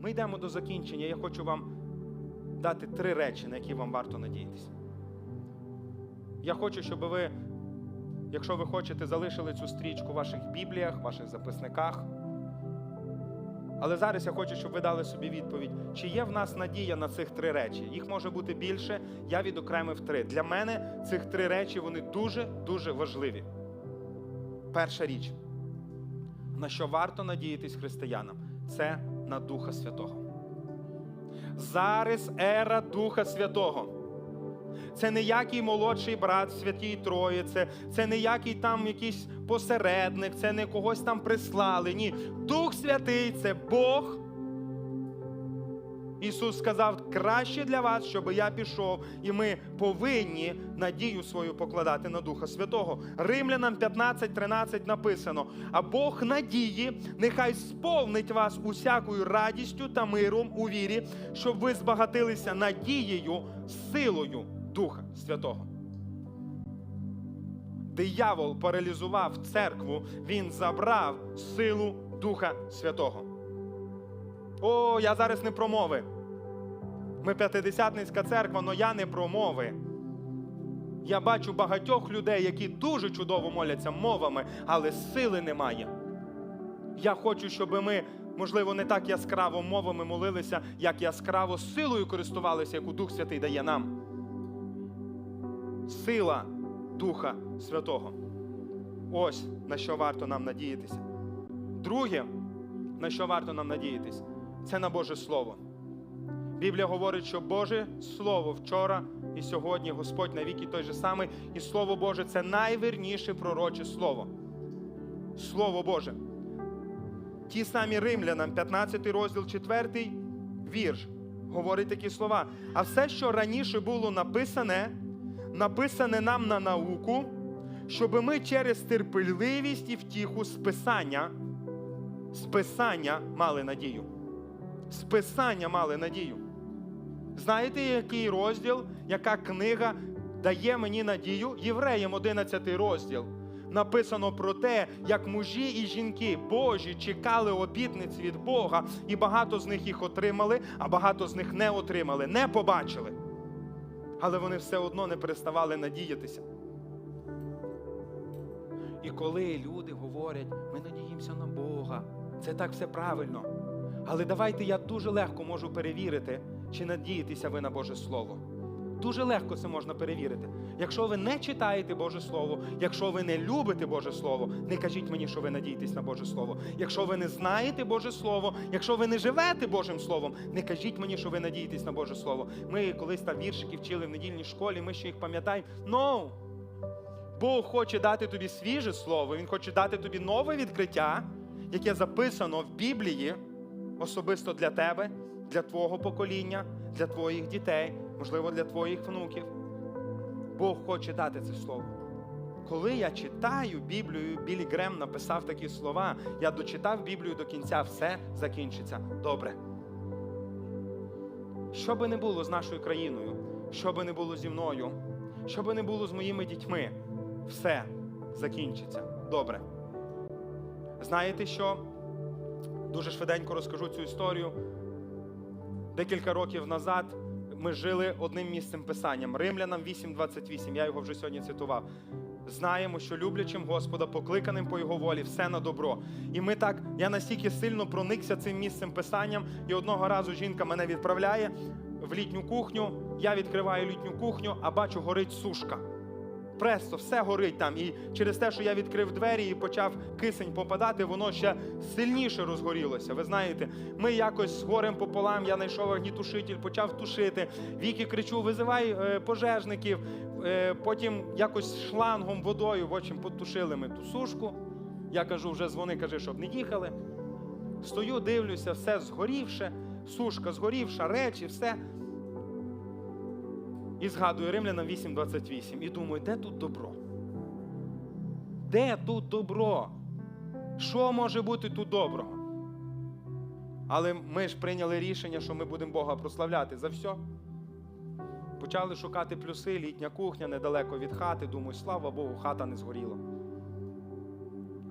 Ми йдемо до закінчення. Я хочу вам дати три речі, на які вам варто надіятися. Я хочу, щоб ви, якщо ви хочете, залишили цю стрічку в ваших бібліях, в ваших записниках. Але зараз я хочу, щоб ви дали собі відповідь, чи є в нас надія на цих три речі. Їх може бути більше, я відокремив три. Для мене цих три речі вони дуже-дуже важливі. Перша річ, на що варто надіятись християнам, це на Духа Святого. Зараз ера Духа Святого. Це не який молодший брат святій Трої, це, це не який там якийсь посередник, це не когось там прислали. Ні. Дух Святий це Бог. Ісус сказав, краще для вас, щоб я пішов, і ми повинні надію свою покладати на Духа Святого. Римлянам 15.13 написано: а Бог надії, нехай сповнить вас усякою радістю та миром у вірі, щоб ви збагатилися надією, силою Духа Святого. Диявол паралізував церкву, він забрав силу Духа Святого. О, я зараз не про мови. Ми п'ятидесятницька церква, але я не про мови. Я бачу багатьох людей, які дуже чудово моляться мовами, але сили немає. Я хочу, щоб ми, можливо, не так яскраво мовами молилися, як яскраво силою користувалися, яку Дух Святий дає нам. Сила Духа Святого. Ось на що варто нам надіятися. Друге, на що варто нам надіятись, це на Боже Слово. Біблія говорить, що Боже Слово вчора і сьогодні, Господь навіки той же самий, і Слово Боже це найвірніше пророче Слово. Слово Боже. Ті самі римлянам, 15 розділ, 4 вірш, говорить такі слова. А все, що раніше було написане, написане нам на науку, щоб ми через терпеливість і втіху списання, списання мали надію. Списання мали надію. Знаєте, який розділ, яка книга дає мені надію? Євреям 11 розділ. Написано про те, як мужі і жінки Божі чекали обітниць від Бога, і багато з них їх отримали, а багато з них не отримали, не побачили. Але вони все одно не переставали надіятися. І коли люди говорять, ми надіємося на Бога, це так все правильно. Але давайте я дуже легко можу перевірити, чи надієтеся ви на Боже Слово. Дуже легко це можна перевірити. Якщо ви не читаєте Боже Слово, якщо ви не любите Боже Слово, не кажіть мені, що ви надієтесь на Боже Слово. Якщо ви не знаєте Боже Слово, якщо ви не живете Божим Словом, не кажіть мені, що ви надієтесь на Боже Слово. Ми колись там віршики вчили в недільній школі, ми ще їх пам'ятаємо. No! Бог хоче дати тобі свіже слово, Він хоче дати тобі нове відкриття, яке записано в Біблії особисто для тебе, для твого покоління, для твоїх дітей, можливо, для твоїх внуків. Бог хоче дати це слово. Коли я читаю Біблію, Білі Грем написав такі слова, я дочитав Біблію до кінця, все закінчиться добре. Що би не було з нашою країною, що би не було зі мною, що би не було з моїми дітьми, все закінчиться добре. Знаєте що? Дуже швиденько розкажу цю історію. Декілька років назад ми жили одним місцем писанням Римлянам 8.28. Я його вже сьогодні цитував. Знаємо, що люблячим Господа, покликаним по його волі, все на добро. І ми так, я настільки сильно проникся цим місцем писанням, і одного разу жінка мене відправляє в літню кухню. Я відкриваю літню кухню, а бачу, горить сушка. Престо, все горить там. І через те, що я відкрив двері і почав кисень попадати, воно ще сильніше розгорілося. Ви знаєте, ми якось з горем пополам, я знайшов огнітушитель, почав тушити. Віки кричу: визивай е, пожежників. Е, потім якось шлангом, водою, в общем, потушили ми ту сушку. Я кажу, вже дзвони, кажи, щоб не їхали. Стою, дивлюся, все згорівше, сушка згорівша, речі, все. І згадую Римлянам 8.28 і думаю, де тут добро? Де тут добро? Що може бути тут доброго? Але ми ж прийняли рішення, що ми будемо Бога прославляти за все. Почали шукати плюси, літня кухня недалеко від хати. Думаю, слава Богу, хата не згоріла.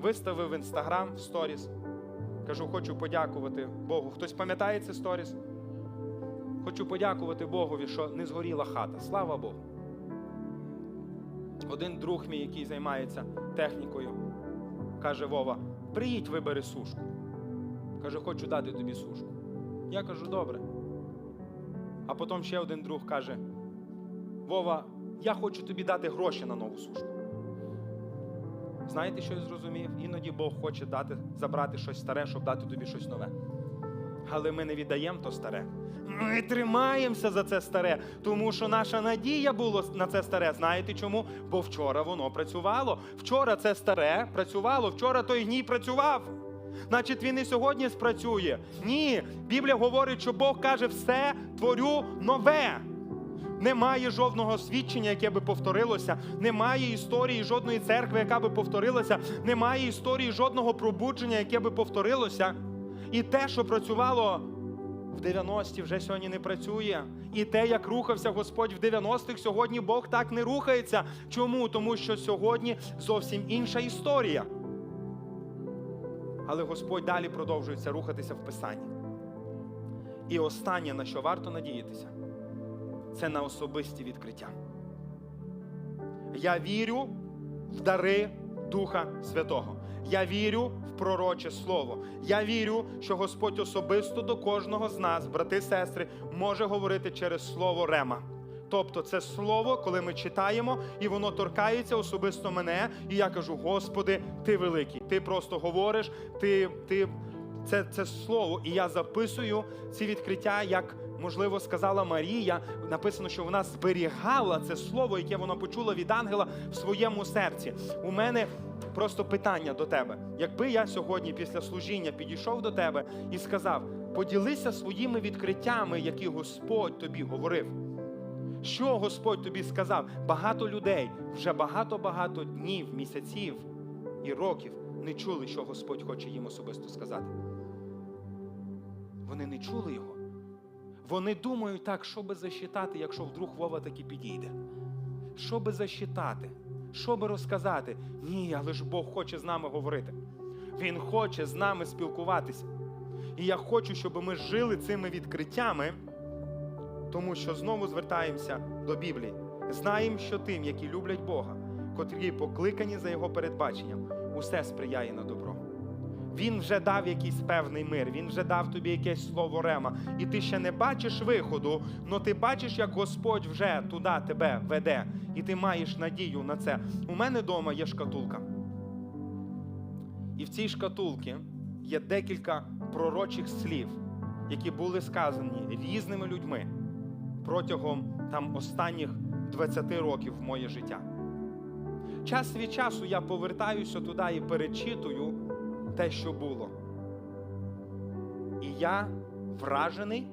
Виставив в інстаграм в сторіс. Кажу, хочу подякувати Богу. Хтось пам'ятає це сторіс? Хочу подякувати Богові, що не згоріла хата. Слава Богу. Один друг мій, який займається технікою, каже Вова, приїдь, вибери сушку. Каже, хочу дати тобі сушку. Я кажу, добре. А потім ще один друг каже: Вова, я хочу тобі дати гроші на нову сушку. Знаєте, що я зрозумів? Іноді Бог хоче дати, забрати щось старе, щоб дати тобі щось нове. Але ми не віддаємо то старе. Ми тримаємося за це старе, тому що наша надія була на це старе. Знаєте чому? Бо вчора воно працювало. Вчора це старе працювало, вчора той гній працював. Значить, він і сьогодні спрацює. Ні, Біблія говорить, що Бог каже, все творю нове. Немає жодного свідчення, яке би повторилося. Немає історії жодної церкви, яка би повторилася. Немає історії жодного пробудження, яке би повторилося. І те, що працювало в 90-ті, вже сьогодні не працює. І те, як рухався Господь в 90-х, сьогодні Бог так не рухається. Чому? Тому що сьогодні зовсім інша історія. Але Господь далі продовжується рухатися в Писанні. І останнє, на що варто надіятися, це на особисті відкриття. Я вірю в дари Духа Святого. Я вірю в пророче слово. Я вірю, що Господь особисто до кожного з нас, брати, сестри, може говорити через слово Рема. Тобто це слово, коли ми читаємо, і воно торкається особисто мене, і я кажу: Господи, ти великий. Ти просто говориш, ти, ти це, це слово, і я записую ці відкриття, як можливо сказала Марія. Написано, що вона зберігала це слово, яке вона почула від ангела в своєму серці. У мене просто питання до тебе. Якби я сьогодні після служіння підійшов до тебе і сказав: поділися своїми відкриттями, які Господь тобі говорив. Що Господь тобі сказав? Багато людей вже багато-багато днів, місяців і років не чули, що Господь хоче їм особисто сказати. Вони не чули його. Вони думають так, що би защитати, якщо вдруг Вова таки підійде. Що би защитати? Що би розказати? Ні, але ж Бог хоче з нами говорити. Він хоче з нами спілкуватися. І я хочу, щоб ми жили цими відкриттями, тому що знову звертаємося до Біблії. Знаємо, що тим, які люблять Бога, котрі покликані за Його передбаченням, усе сприяє на добро. Він вже дав якийсь певний мир, він вже дав тобі якесь слово рема. І ти ще не бачиш виходу, але ти бачиш, як Господь вже туди тебе веде, і ти маєш надію на це. У мене вдома є шкатулка. І в цій шкатулці є декілька пророчих слів, які були сказані різними людьми протягом там останніх 20 років моє життя. Час від часу я повертаюся туди і перечитую те, що було. І я вражений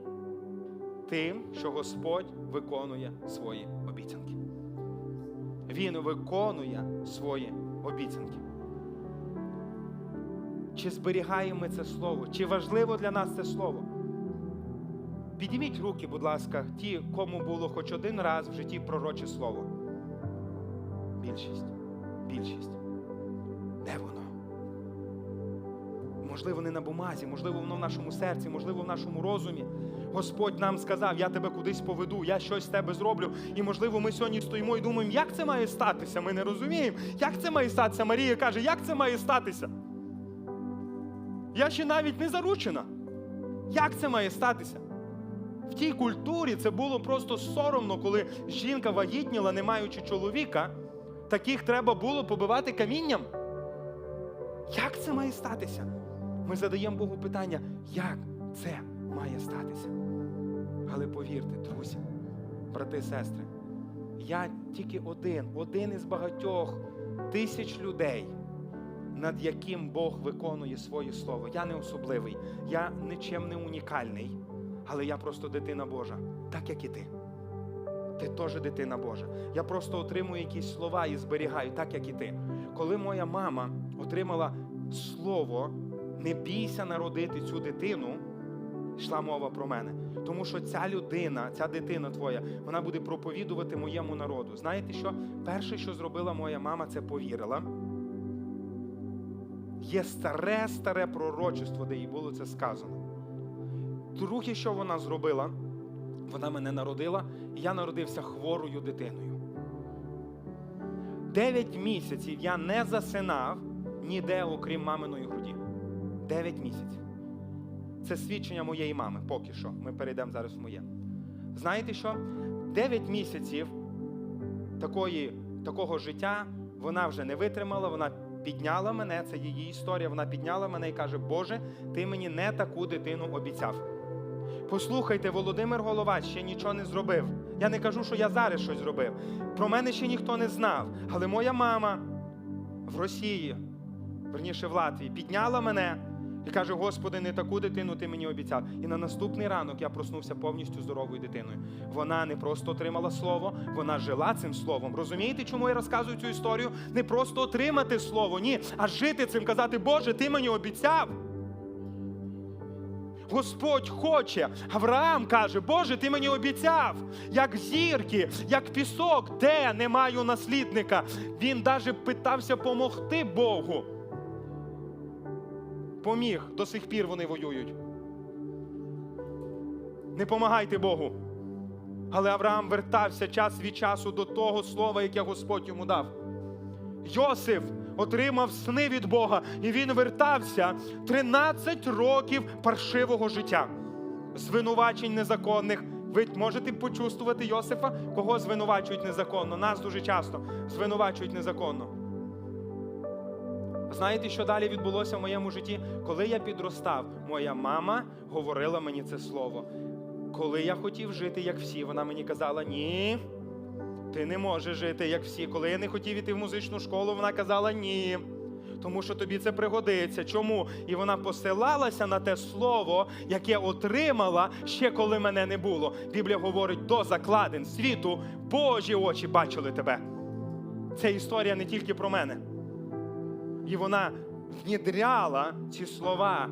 тим, що Господь виконує свої обіцянки. Він виконує свої обіцянки. Чи зберігаємо ми це слово? Чи важливо для нас це слово? Підніміть руки, будь ласка, ті, кому було хоч один раз в житті пророче слово. Більшість. Більшість. Можливо, не на бумазі, можливо, воно в нашому серці, можливо, в нашому розумі. Господь нам сказав, я тебе кудись поведу, я щось з тебе зроблю. І, можливо, ми сьогодні стоїмо і думаємо, як це має статися? Ми не розуміємо, як це має статися. Марія каже, як це має статися? Я ще навіть не заручена. Як це має статися? В тій культурі це було просто соромно, коли жінка вагітніла, не маючи чоловіка, таких треба було побивати камінням. Як це має статися? Ми задаємо Богу питання, як це має статися? Але повірте, друзі, брати і сестри, я тільки один, один із багатьох тисяч людей, над яким Бог виконує своє слово. Я не особливий, я нічим не унікальний, але я просто дитина Божа, так як і ти. Ти теж дитина Божа. Я просто отримую якісь слова і зберігаю, так як і ти. Коли моя мама отримала слово, не бійся народити цю дитину, йшла мова про мене. Тому що ця людина, ця дитина твоя, вона буде проповідувати моєму народу. Знаєте що? Перше, що зробила моя мама, це повірила. є старе, старе пророчество, де їй було це сказано. Друге, що вона зробила, вона мене народила, і я народився хворою дитиною. Дев'ять місяців я не засинав ніде, окрім маминої груді. Дев'ять місяців. Це свідчення моєї мами, поки що. Ми перейдемо зараз в моє. Знаєте що? Дев'ять місяців такої, такого життя вона вже не витримала, вона підняла мене, це її історія. Вона підняла мене і каже: Боже, ти мені не таку дитину обіцяв. Послухайте, Володимир Головач ще нічого не зробив. Я не кажу, що я зараз щось зробив. Про мене ще ніхто не знав. Але моя мама в Росії, верніше в Латвії, підняла мене і каже: Господи, не таку дитину ти мені обіцяв. І на наступний ранок я проснувся повністю здоровою дитиною. Вона не просто отримала слово, вона жила цим словом. Розумієте, чому я розказую цю історію? Не просто отримати слово, ні, а жити цим, казати, Боже, ти мені обіцяв. Господь хоче. Авраам каже, Боже, ти мені обіцяв, як зірки, як пісок, де не маю наслідника. Він навіть питався помогти Богу. Поміг, до сих пір вони воюють. Не помагайте Богу. Але Авраам вертався час від часу до того слова, яке Господь йому дав. Йосиф отримав сни від Бога, і він вертався 13 років паршивого життя, звинувачень незаконних. Ви можете почувствувати Йосифа, кого звинувачують незаконно. Нас дуже часто звинувачують незаконно. Знаєте, що далі відбулося в моєму житті? Коли я підростав, моя мама говорила мені це слово. Коли я хотів жити, як всі, вона мені казала: ні, ти не можеш жити, як всі. Коли я не хотів іти в музичну школу, вона казала ні. Тому що тобі це пригодиться. Чому? І вона посилалася на те слово, яке отримала ще коли мене не було. Біблія говорить, до закладин світу Божі очі бачили тебе. Ця історія не тільки про мене. І вона внідряла ці слова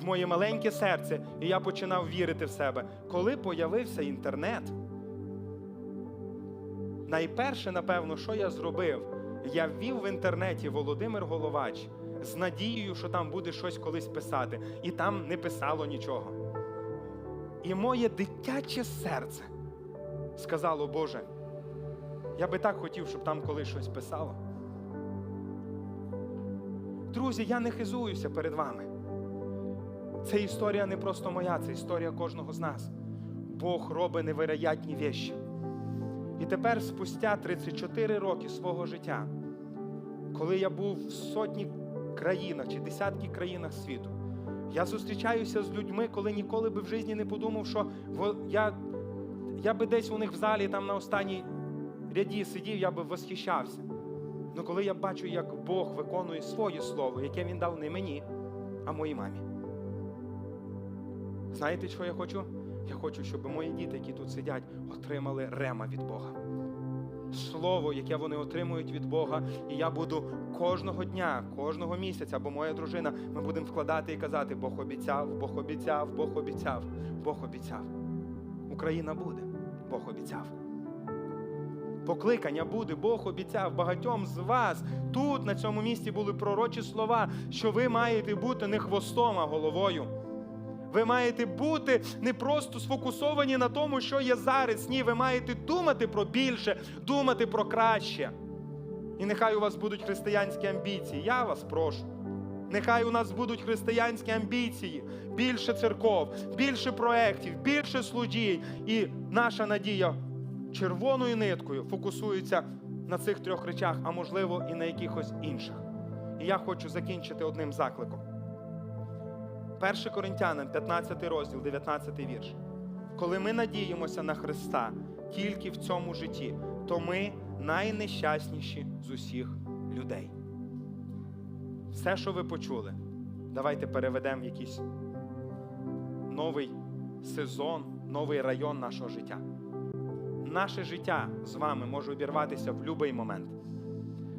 в моє маленьке серце, і я починав вірити в себе. Коли появився інтернет, найперше, напевно, що я зробив, я ввів в інтернеті Володимир Головач з надією, що там буде щось колись писати, і там не писало нічого. І моє дитяче серце сказало, Боже, я би так хотів, щоб там колись щось писало. Друзі, я не хизуюся перед вами. Це історія не просто моя, це історія кожного з нас. Бог робить невероятні вещі. І тепер, спустя 34 роки свого життя, коли я був в сотні країнах чи десятки країнах світу, я зустрічаюся з людьми, коли ніколи би в житті не подумав, що я, я би десь у них в залі там на останній ряді сидів, я би восхищався. Ну коли я бачу, як Бог виконує своє слово, яке він дав не мені, а моїй мамі. Знаєте, що я хочу? Я хочу, щоб мої діти, які тут сидять, отримали рема від Бога. Слово, яке вони отримують від Бога, і я буду кожного дня, кожного місяця, або моя дружина, ми будемо вкладати і казати: Бог обіцяв, Бог обіцяв, Бог обіцяв, Бог обіцяв. Україна буде, Бог обіцяв. Покликання буде, Бог обіцяв багатьом з вас. Тут, на цьому місці, були пророчі слова, що ви маєте бути не хвостом, а головою. Ви маєте бути не просто сфокусовані на тому, що є зараз. Ні, ви маєте думати про більше, думати про краще. І нехай у вас будуть християнські амбіції. Я вас прошу. Нехай у нас будуть християнські амбіції, більше церков, більше проєктів, більше служінь. І наша надія червоною ниткою фокусується на цих трьох речах, а можливо і на якихось інших. І я хочу закінчити одним закликом. 1 Коринтянам, 15 розділ, 19 вірш. Коли ми надіємося на Христа тільки в цьому житті, то ми найнещасніші з усіх людей. Все, що ви почули, давайте переведемо в якийсь новий сезон, новий район нашого життя. Наше життя з вами може обірватися в будь-який момент.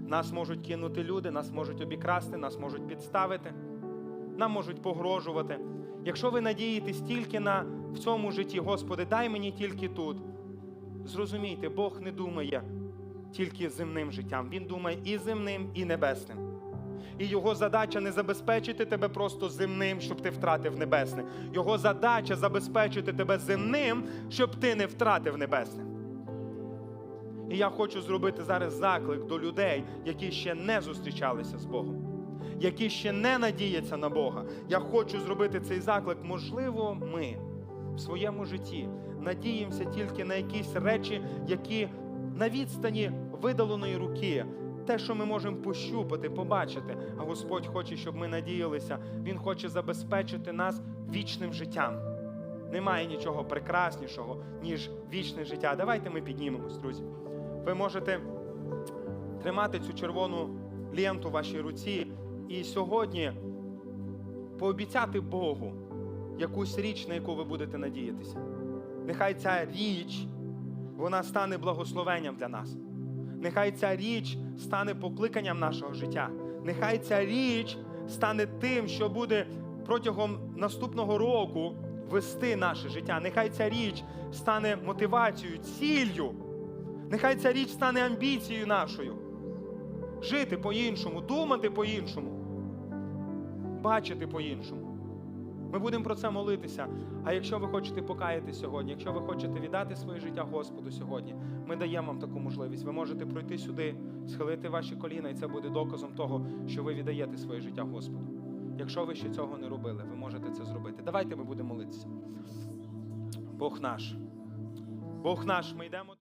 Нас можуть кинути люди, нас можуть обікрасти, нас можуть підставити, нам можуть погрожувати. Якщо ви надієтесь тільки на в цьому житті, Господи, дай мені тільки тут. Зрозумійте, Бог не думає тільки земним життям. Він думає і земним, і небесним. І його задача не забезпечити тебе просто земним, щоб ти втратив небесне. Його задача забезпечити тебе земним, щоб ти не втратив небесне. І я хочу зробити зараз заклик до людей, які ще не зустрічалися з Богом, які ще не надіються на Бога. Я хочу зробити цей заклик. Можливо, ми в своєму житті надіємося тільки на якісь речі, які на відстані видаленої руки, те, що ми можемо пощупати, побачити. А Господь хоче, щоб ми надіялися. Він хоче забезпечити нас вічним життям. Немає нічого прекраснішого, ніж вічне життя. Давайте ми піднімемось, друзі. Ви можете тримати цю червону ленту в вашій руці і сьогодні пообіцяти Богу якусь річ, на яку ви будете надіятися. Нехай ця річ вона стане благословенням для нас. Нехай ця річ стане покликанням нашого життя. Нехай ця річ стане тим, що буде протягом наступного року вести наше життя. Нехай ця річ стане мотивацією, ціллю. Нехай ця річ стане амбіцією нашою. Жити по-іншому, думати по-іншому, бачити по-іншому. Ми будемо про це молитися. А якщо ви хочете покаятись сьогодні, якщо ви хочете віддати своє життя Господу сьогодні, ми даємо вам таку можливість. Ви можете пройти сюди, схилити ваші коліна, і це буде доказом того, що ви віддаєте своє життя Господу. Якщо ви ще цього не робили, ви можете це зробити. Давайте ми будемо молитися. Бог наш. Бог наш, ми йдемо.